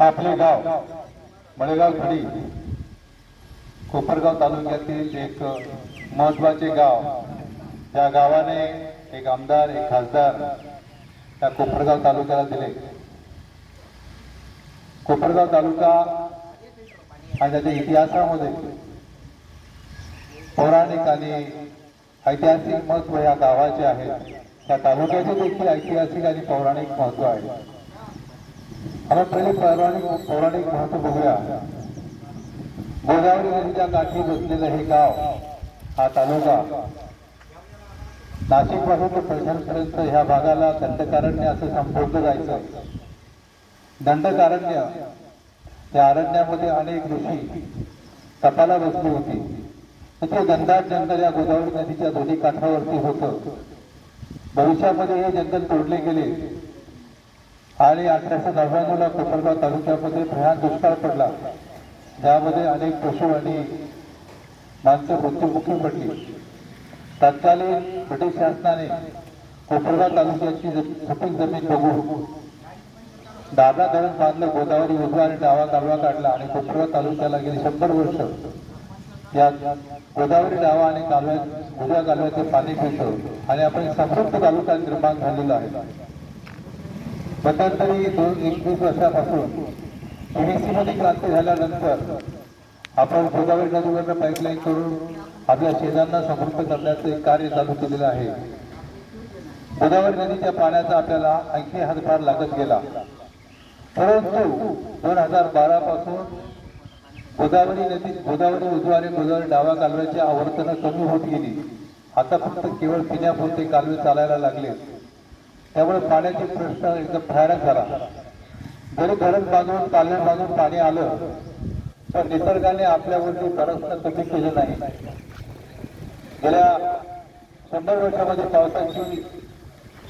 आपले गाव मळेगाव खडी कोपरगाव तालुक्यातील एक महत्त्वाचे गाव. त्या गावाने एक आमदार एक खासदार त्या कोपरगाव तालुक्याला दिले. कोपरगाव तालुका आणि त्याच्या इतिहासामध्ये पौराणिक आणि ऐतिहासिक महत्त्व या गावाचे आहे. त्या तालुक्याचे देखील ऐतिहासिक आणि पौराणिक महत्त्व आहे. आता पहिले पौराणिक पौराणिक महत्त्व बघूया. गोदावरी नदीच्या काठी बसलेलं हे गाव हा तालुका नाशिकपासून ते पैठणपर्यंत ह्या भागाला दंडकारण्य असं संबोधलं जायचं. दंडकारण्य त्या अरण्यामध्ये अनेक ऋषी तपाला बसली होती. ते दंडात जंगल या गोदावरी नदीच्या दोन्ही काठावरती होतं. भविष्यामध्ये हे जंगल तोडले गेले. आणि अठराशे नव्याण्णवला कोपरगाव तालुक्यामध्ये भयान दुष्काळ पडला. त्यामध्ये अनेक पशु आणि माणसं मृत्युमुखी पडली. तत्कालीन ब्रिटिश शासनाने कोपरगाव तालुक्याची ज- सुपीक जमीन बघून दाबा धरण बांधलं गोदावरी उजवा आणि डावा कालवा काढला आणि कोपरगाव तालुक्याला गेली शंभर वर्ष. या गोदावरी डावा आणि कालव्यात उजव्या कालव्याचे पाणी मिळतं आणि आपण समृद्ध तालुका निर्माण झालेला आहे. मतांतरी दोन एकवीस वर्षापासून पीडीसीमध्ये क्रांती झाल्यानंतर आपण गोदावरी नदीवरनं पाईपलाईन करून आपल्या शेजांना समृद्ध करण्याचं एक कार्य चालू केलेलं आहे. गोदावरी नदीच्या पाण्याचा आपल्याला आणखी हातभार लागत गेला. परंतु दोन हजार बारा पासून गोदावरी नदी गोदावरी उजवा आणि गोदावरी डावा कालव्याची आवर्तनं कमी होत गेली. आता फक्त केवळ पिण्यापुरते कालवे चालायला लागले. त्यामुळे पाण्याचे प्रश्न एकदम भयानक झाला. जरी धरण बांधून कालवे बांधून पाणी आलं तर निसर्गाने आपल्यावरती बरंचसं कमी केलं नाही. गेल्या शंभर वर्षामध्ये पावसाची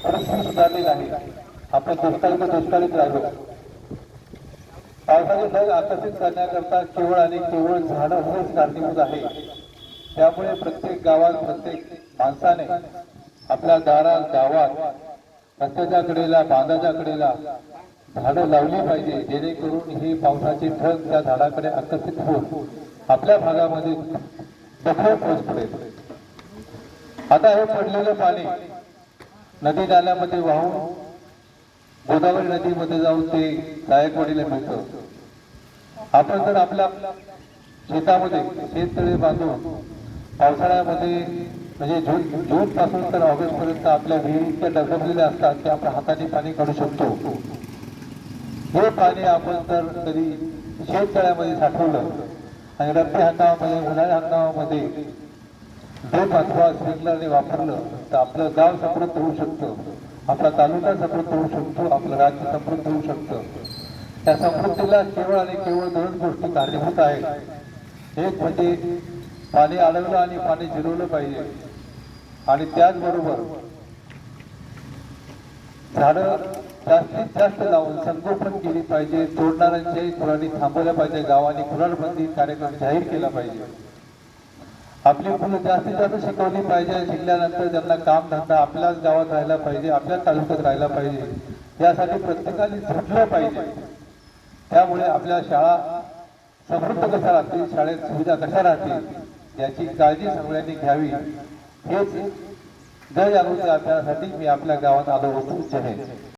परिस्थिती सुधारली नाही. आपण दुष्काळी तर राहिलो. पावसाचे ढग आकर्षित करण्याकरता केवळ आणि केवळ झाडं हेच कारणीभूत आहे. त्यामुळे प्रत्येक गावात प्रत्येक माणसाने आपल्या दारात गावात रस्त्याच्या कडेला बांधाच्या कडेला झाडं लावली पाहिजे जेणेकरून हे पावसाचे ढग त्या झाडाकडे आकर्षित होऊन आपल्या भागामध्ये सखोल पाऊस पडेल. आता हे पडलेलं पाणी नदी नाल्यामध्ये वाहून गोदावरी नदीमध्ये जाऊन ते जायकवाडीला मिळतं. आपण जर आपल्या शेतामध्ये शेततळे बांधून पावसाळ्यामध्ये म्हणजे जून जून पासून तर ऑगस्ट पर्यंत आपल्या विहिरीच्या इतक्या डगमलेल्या असतात की आपण हाताने पाणी काढू शकतो. हे पाणी आपण तर कधी शेततळ्यामध्ये साठवलं. आणि रब्बी हंगामामध्ये उन्हाळ्या हंगामामध्ये ड्रीप अथवा स्प्रिंकलरने वापरलं तर आपलं गाव समृद्ध होऊ शकतं. आपला तालुका समृद्ध होऊ शकतो. आपलं राज्य समृद्ध होऊ शकतं. त्या समृद्धीला केवळ आणि केवळ दोन गोष्टी कारणीभूत आहेत. एक म्हणजे पाणी अडवलं आणि पाणी जिरवलं पाहिजे. आणि त्याचबरोबर झाडं जास्तीत जास्त लावून संगोपन केली पाहिजे तोडणाऱ्यांच्याही खुराडी थांबवल्या पाहिजे गावाने खुराडबंदी कार्यक्रम जाहीर केला पाहिजे. आपली मुलं जास्तीत जास्त शिकवली पाहिजे शिकल्यानंतर त्यांना काम धंदा आपल्याच गावात राहायला पाहिजे आपल्याच तालुक्यात राहायला पाहिजे. यासाठी प्रत्येकाने झटलं पाहिजे. त्यामुळे आपल्या शाळा समृद्ध कशा राहतील शाळेत सुविधा कशा राहतील याची काळजी सगळ्यांनी घ्यावी. हेच जनजागृती अभियानासाठी मी आपल्या गावात आलो होतो जय